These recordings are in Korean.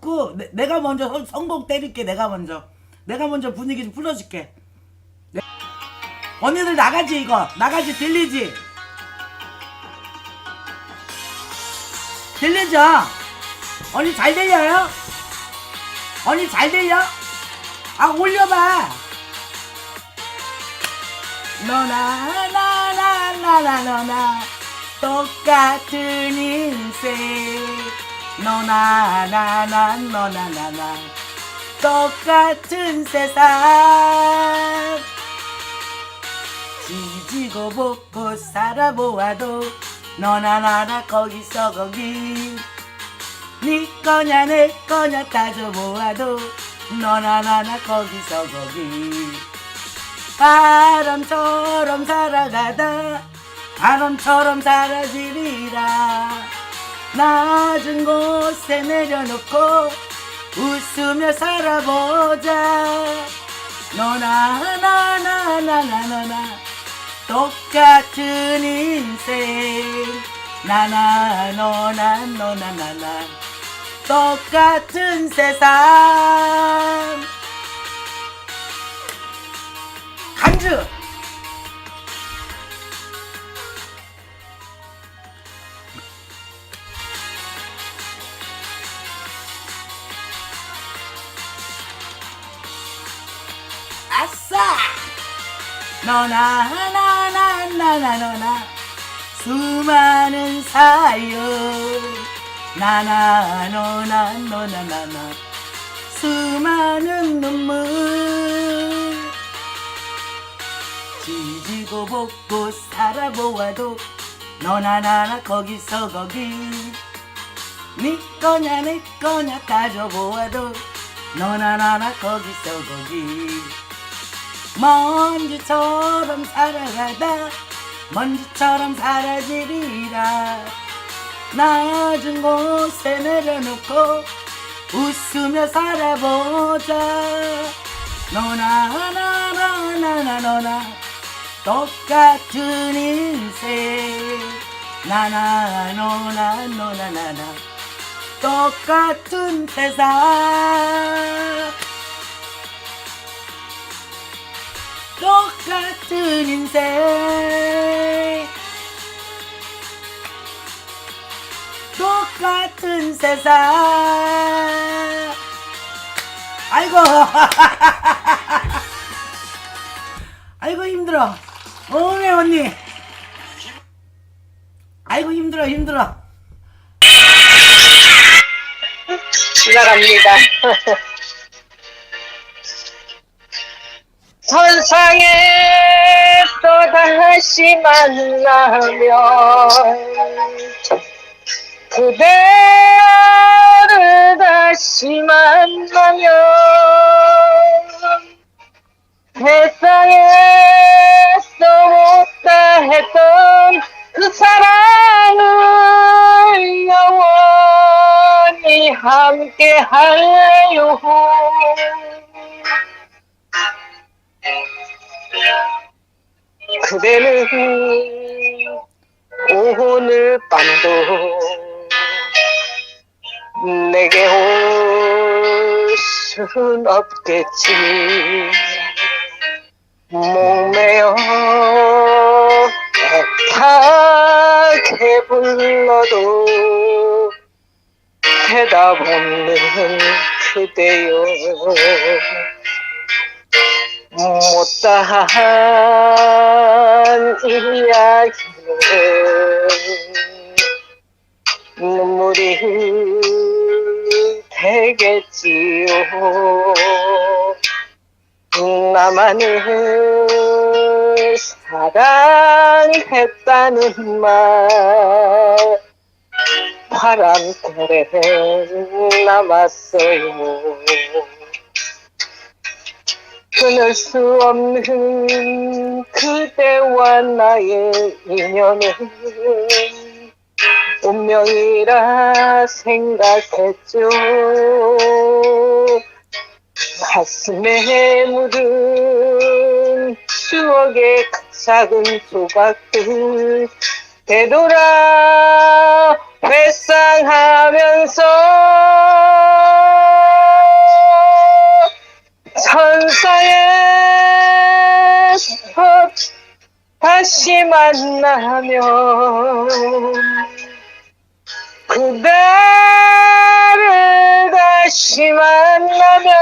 그 내- 내가 먼저 성- 성공 때릴게 내가 먼저. 내가 먼저 분위기 좀 풀어줄게. 네. 언니들 나가지 이거. 나가지 들리지? 들리죠? 언니 잘 들려요? 언니 잘 들려? 아 올려봐. 너나 나 나 나나 너나 똑같은 인생. 너나 나나 너나 나나. 똑같은 세상. 지지고 볶고 살아보아도 너나 나나 거기서 거기. 네 거냐 내 거냐 따져보아도 너나 나나 거기서 거기. 바람처럼 살아가다 바람처럼 사라지리라. 낮은 곳에 내려놓고 웃으며 살아보자. 너나 나나 나나 너나 똑같은 인생. 나나 너나 너나 나나 똑같은 세상. 간주 너나 나나 나나 너나. 수많은 사연 나나 너나 너나 나나. 수많은 눈물. 지지고 볶고 살아보아도 너나 나나 거기서 거기. 네 거냐 내 거냐 따져보아도 너나 나나 거기서 거기 먼지처럼 살아가다. 먼지처럼 사라지리라. 낮은 곳에 내려놓고 웃으며 살아보자. 너나 나나 나나 너나 똑같은 인생. 나나 너나 너나 나나 똑같은 세상 똑같은 인생. 똑같은 세상. 아이고. 아이고 힘들어. 어메 언니. 아이고 힘들어 힘들어. 지나갑니다. 선상에 또다시 만나면 그대를 다시 만나면 세상에서 못다 했던 그 사랑을 영원히 함께 할래요 그대는 오늘 밤도 내게 올 순 없겠지. 목매어 애타게 불러도 대답 없는 그대여 못다한 이야기는 눈물이 되겠지요. 나만을 사랑했다는 말 바람결에 남았어요 끊을 수 없는 그대와 나의 인연은 운명이라 생각했죠. 가슴에 묻은 추억의 작은 조각들 되돌아 회상하면서 천사의 숲 다시 만나면 그대를 다시 만나면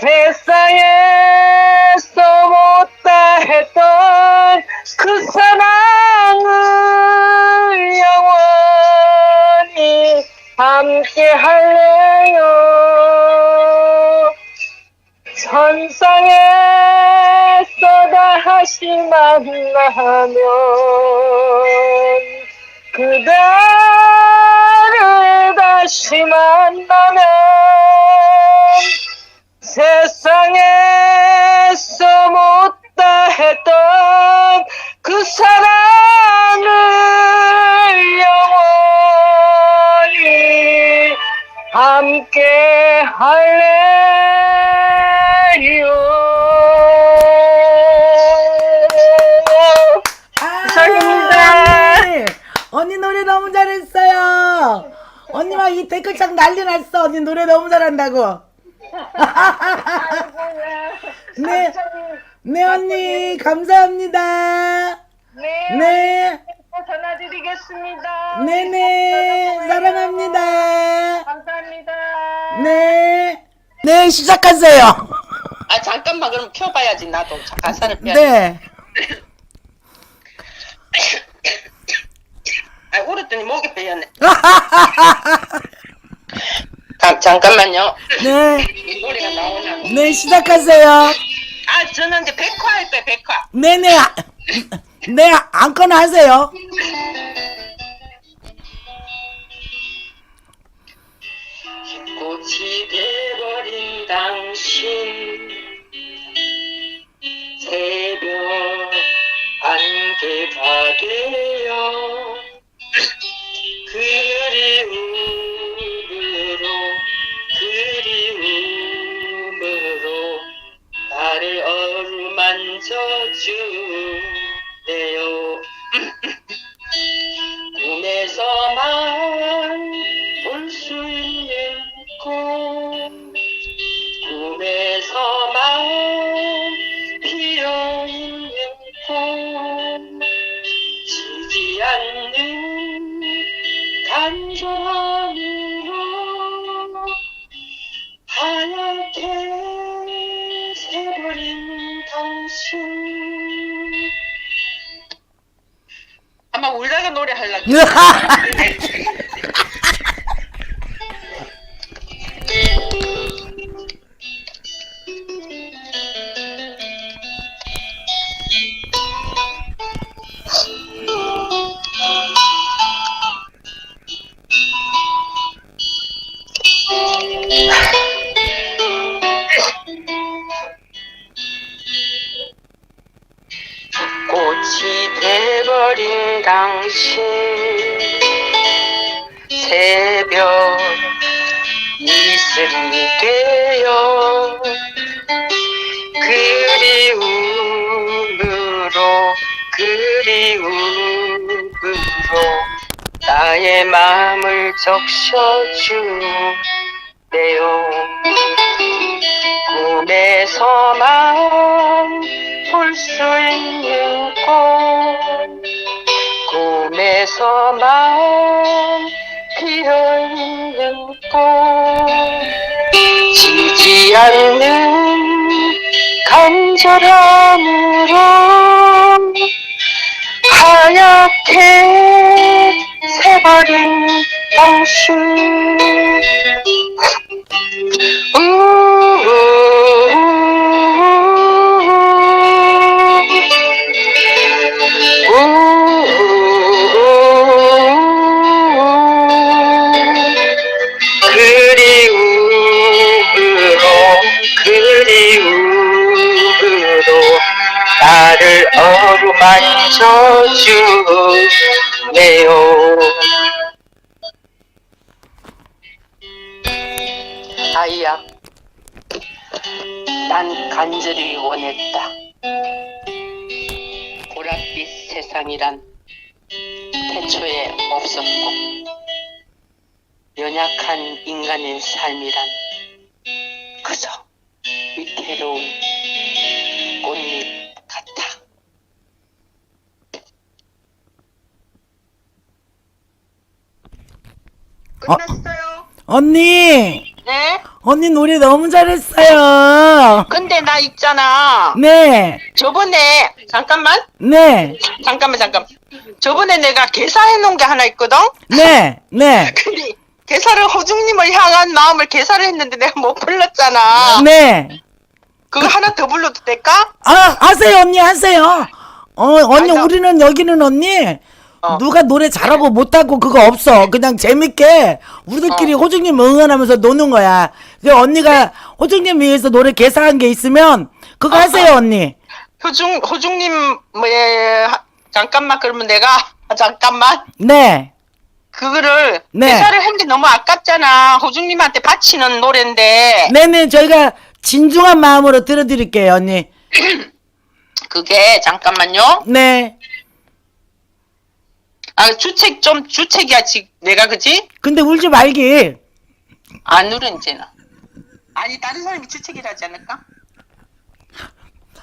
세상에서 못다 했던 그 사랑을 영원히 함께 할래요 천상에서 다시 만나면 그대를 다시 만나면 세상에서 못다 했던 그 사랑을 영원히 함께 할래요. 감사합니다. 언니, 언니 노래 너무 잘했어요. 언니 막 이 댓글창 난리 났어. 언니 노래 너무 잘한다고. 네, 네 언니 감사합니다. 네. 네, 전화드리겠습니다. 네네 사랑합니다. 감사합니다. 네, 네 시작하세요. 아 잠깐만 그럼 켜봐야지 나도 자, 가사를 빼야 네. 아 울었더니 목이 베였네 아, 잠깐만요 네, 이 노래가 나오나 네 시작하세요. 아 저는 이제 백화 할 거예요 백화 네네, 아, 네 안거나 하세요. 꽃이 돼버린 당신 노래 하려고 그리움으로 나의 마음을 적셔주네요 꿈에서만 볼 수 있는 꽃 꿈에서만 피어있는 꽃 지지 않는 간절함으로 하얗게 새버린 당신. 그리 만져 주네요 아이야 난 간절히 원했다. 보랏빛 세상이란 태초에 없었고 연약한 인간의 삶이란 그저 위태로운 끝났어요. 언니 네? 언니 노래 너무 잘했어요 근데 나 있잖아. 네 저번에 잠깐만 네, 잠깐만 잠깐. 저번에 내가 개사해 놓은 게 하나 있거든. 네, 네, 근데 개사를 호중님을 향한 마음을 개사를 했는데 내가 못 불렀잖아. 네. 그거 하나 더 불러도 될까? 아, 하세요, 언니, 하세요. 어, 언니, 나- 우리는 여기는 언니, 어. 누가 노래 잘하고 못하고 그거 없어. 그냥 재밌게 우리들끼리 어. 호중님 응원하면서 노는 거야. 그 언니가 호중님 위해서 노래 개사한 게 있으면 그거 하세요, 언니. 호중 호중님 뭐 예, 하- 잠깐만 그러면 내가 아, 잠깐만 네, 그거를 네. 개사를 한 게 너무 아깝잖아. 호중님한테 바치는 노래인데 네네, 저희가 진중한 마음으로 들어드릴게요, 언니. 그게 잠깐만요. 네. 아 주책 좀 주책이야 지 내가 그지? 근데 울지 말기. 안 울어 이제는. 아니 다른 사람이 주책이라지 않을까?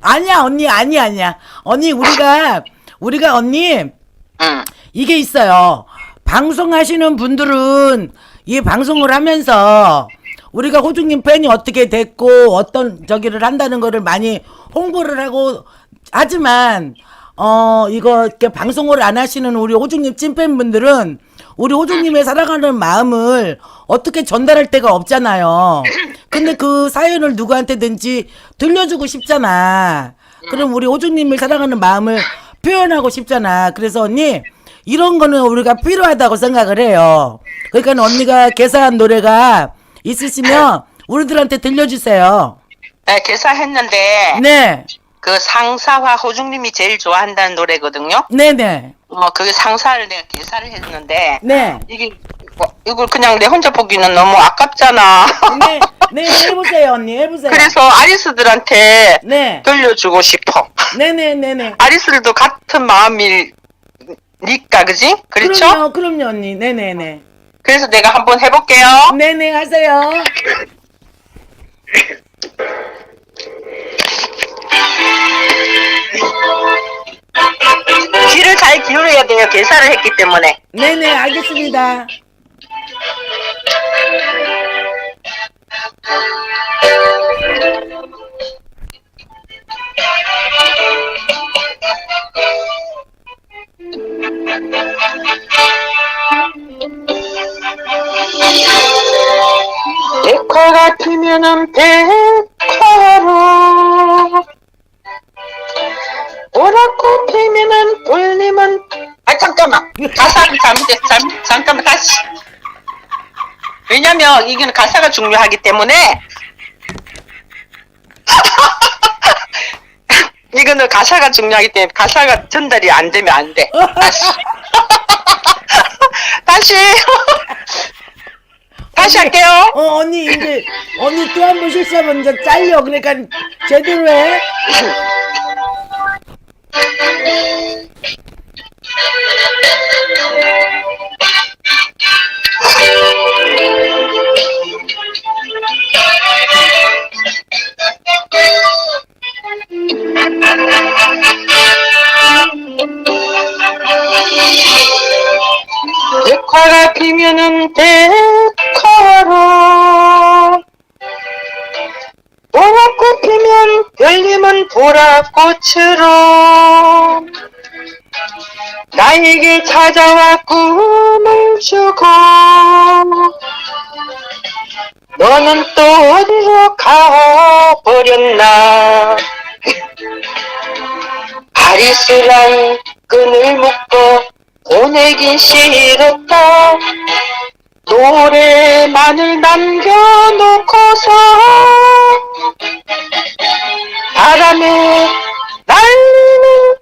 아니야, 언니, 아니, 아니야. 언니, 우리가, 우리가 언니, 응. 이게 있어요. 방송하시는 분들은 이 방송을 하면서 우리가 호중님 팬이 어떻게 됐고 어떤 저기를 한다는 거를 많이 홍보를 하고 하지만 어 이거 이렇게 방송을 안 하시는 우리 호중님 찐팬분들은 우리 호중님의 사랑하는 마음을 어떻게 전달할 데가 없잖아요. 근데 그 사연을 누구한테든지 들려주고 싶잖아. 그럼 우리 호중님을 사랑하는 마음을 표현하고 싶잖아. 그래서 언니 이런 거는 우리가 필요하다고 생각을 해요. 그러니까 언니가 개사한 노래가 있으시면 우리들한테 들려주세요. 네, 개사했는데 네, 그 상사와 호중님이 제일 좋아한다는 노래거든요. 네, 네, 어, 그 상사를 내가 개사를 했는데 네, 이게 어, 이걸 그냥 내 혼자 보기는 너무 아깝잖아. 네, 네, 해보세요, 언니, 해보세요. 그래서 아리스들한테 네, 들려주고 싶어. 네, 네, 네, 네. 아리스들도 같은 마음이니까 그지? 그렇죠? 그럼요, 그럼요, 언니. 네, 네, 네. 그래서 내가 한번 해볼게요. 네, 네, 하세요. 귀를 잘 기울여야 돼요. 개사를 했기 때문에. 네, 네, 알겠습니다. 백화가 피면은 백화로 오랗고 피면은 돌림은 아 잠깐만. 가사가 잘못됐어 잠, 잠깐만 다시. 왜냐면 이거는 가사가 중요하기 때문에. 이거는 가사가 중요하기 때문에 가사가 전달이 안 되면 안 돼. 다시. 다시. 다시 할게요. 어, 언니, 이제, 언니 또 한 번 실수하면 이제 잘려. 그러니까 제대로 해. 백화가 피면은 백화로 보랏꽃 피면 열리면 보랏꽃으로. 나에게 찾아와 꿈을 주고. 너는 또 어디로 가버렸나? 아리스랑 끈을 묶어 보내긴 싫었다. 노래만을 남겨놓고서 바람에 날리는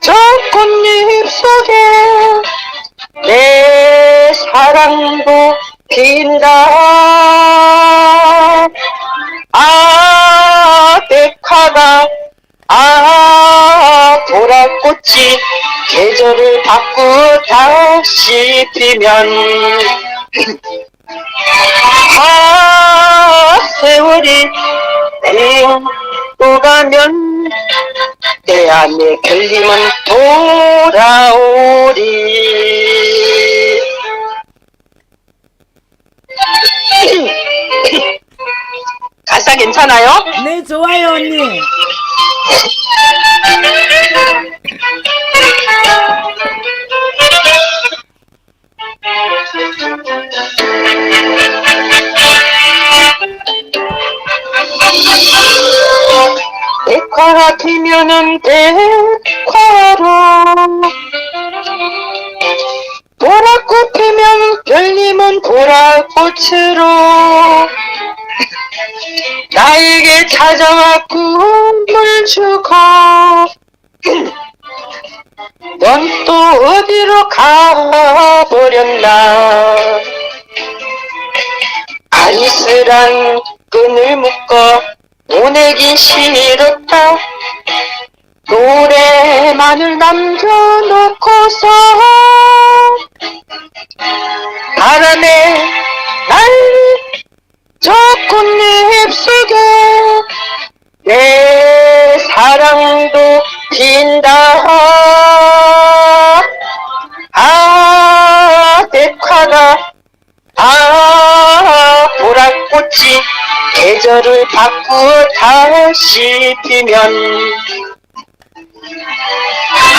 저 꽃잎 속에 내 사랑도 핀다. 아데카가 아 보라꽃이 계절을 바꾸 다시 피면. 아 세월이 또 가면 내 안에 결림은 돌아오리 가사 괜찮아요? 네, 좋아요, 언니. 백화가 피면은 백화로. 보라꽃 피면 별님은 보라꽃으로. 나에게 찾아와 꿈을 주고. 넌 또 어디로 가버렸나? 아이스란 끈을 묶어 보내기 싫었다. 노래만을 남겨놓고서 바람에 날리 저 꽃잎 속에 내 사랑도 핀다. 아 백화가 아 보랏꽃이 계절을 바꾸어 다시 피면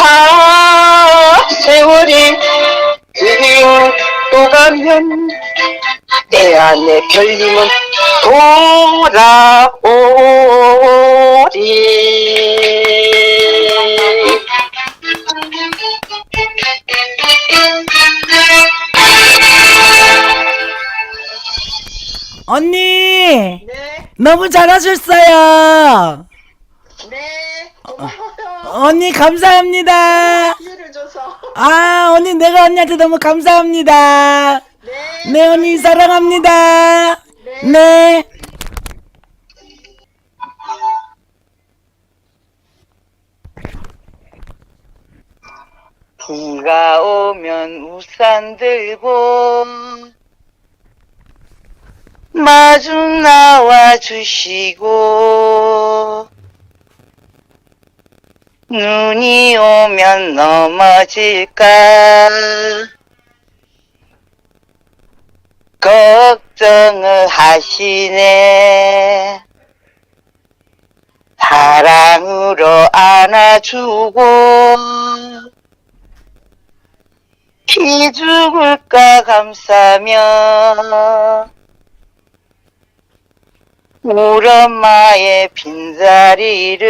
아 세월이 또 가면 내 안에 결림은 돌아오리 언니, 네, 너무 잘하셨어요. 네, 고마워요. 언니, 감사합니다. 기회를 줘서. 아, 언니, 내가 언니한테 너무 감사합니다. 네, 네, 언니, 사랑합니다. 네. 비가 오면 우산 들고 마주 나와 주시고 눈이 오면 넘어질까? 걱정을 하시네. 사랑으로 안아주고 피 죽을까 감싸며 우리 엄마의 빈자리를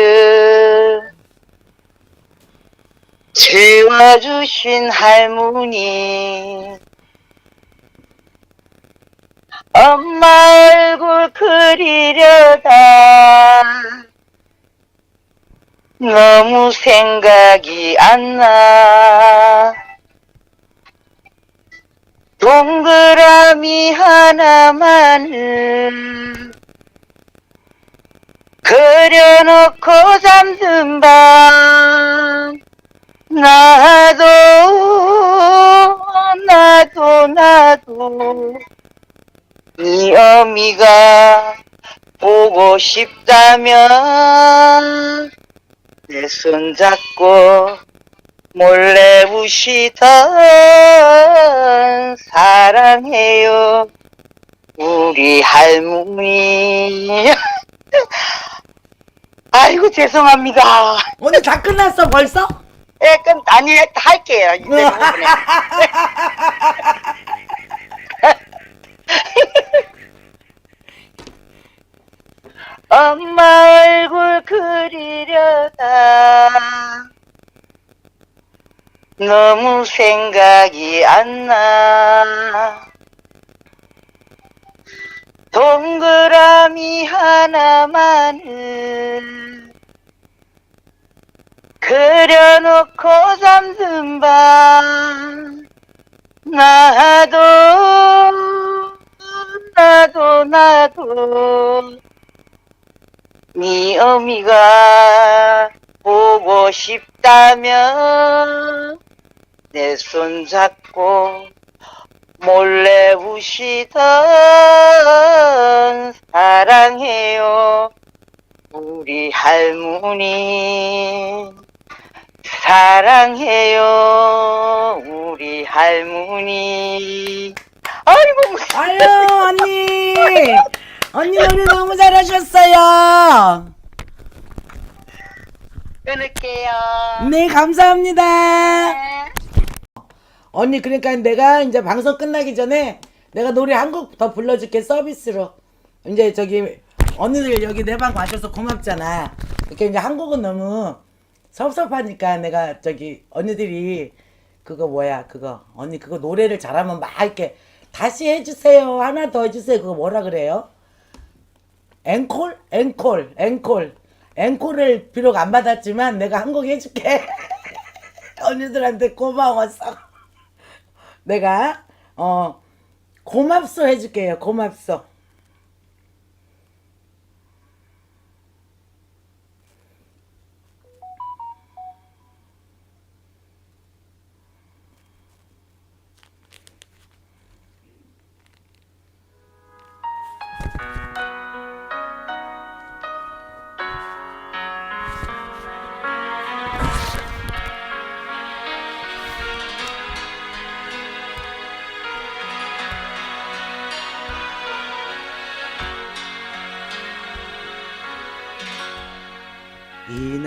채워주신 할머니 엄마 얼굴 그리려다 너무 생각이 안 나. 동그라미 하나만을 그려놓고 잠든 밤 나도 나도 나도 이 어미가 보고 싶다면 내 손 잡고 몰래 우시던 사랑해요. 우리 할머니 죄송합니다 오늘 다 끝났어, 벌써? 예, 그럼 아니 할게요 이제 부분에. 엄마 얼굴 그리려다 너무 생각이 안 나. 동그라미 하나만을 그려놓고 잠든 밤 나도 나도 나도 네 어미가 보고 싶다면 내 손 잡고 몰래 우시던 사랑해요. 우리 할머니 사랑해요 우리 할머니. 아이고. 아유 언니. 언니 노래 너무 잘하셨어요. 끊을게요. 네 감사합니다. 언니 그러니까 내가 이제 방송 끝나기 전에 내가 노래 한 곡 더 불러줄게 서비스로. 이제 저기 언니들 여기 내 방 와줘서 고맙잖아. 이렇게 이제 한 곡은 너무 섭섭하니까 내가 저기 언니들이 그거 뭐야 그거. 언니 그거 노래를 잘하면 막 이렇게 다시 해주세요. 하나 더 해주세요. 그거 뭐라 그래요? 앵콜? 앵콜 앵콜. 앵콜을 비록 안 받았지만 내가 한 곡 해줄게. 언니들한테 고마워서. 내가 어 고맙소 해줄게요. 고맙소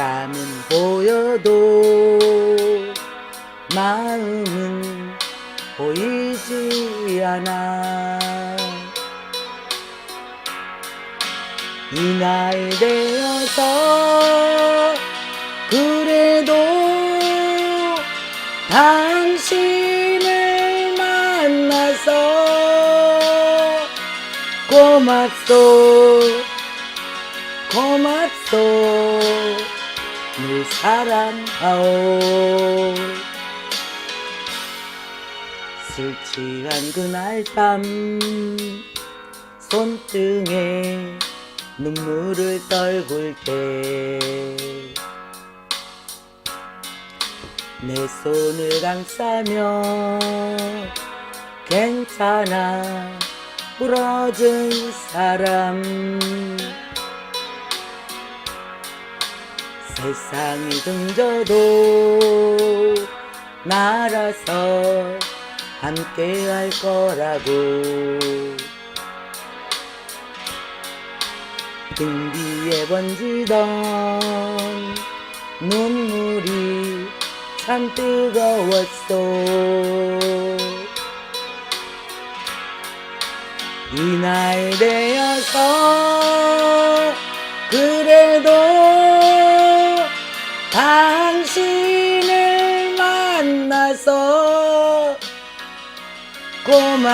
사람은 보여도 마음은 보이지 않아. 이 나이 되어서 그래도 당신을 만나서 고맙소 고맙소 늘 사랑하오. 술 취한 그날 밤 손등에 눈물을 떨굴 때 내 손을 감싸며 괜찮아 부러진 사람 세상이 등져도 날아서 함께 할 거라고. 등 뒤에 번지던 눈물이 참 뜨거웠어 이 나이 되어서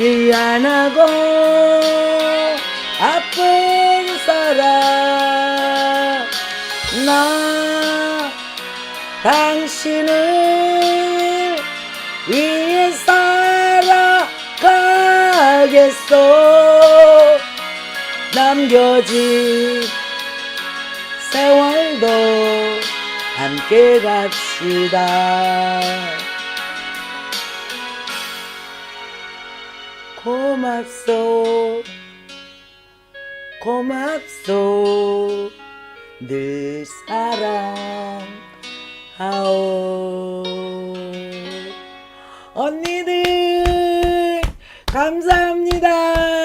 미안하고 아픈 사람. 나 당신을 위해 살아가겠어 남겨진 세월도 함께 갑시다 고맙소. 고맙소. 늘 사랑하오. 언니들 감사합니다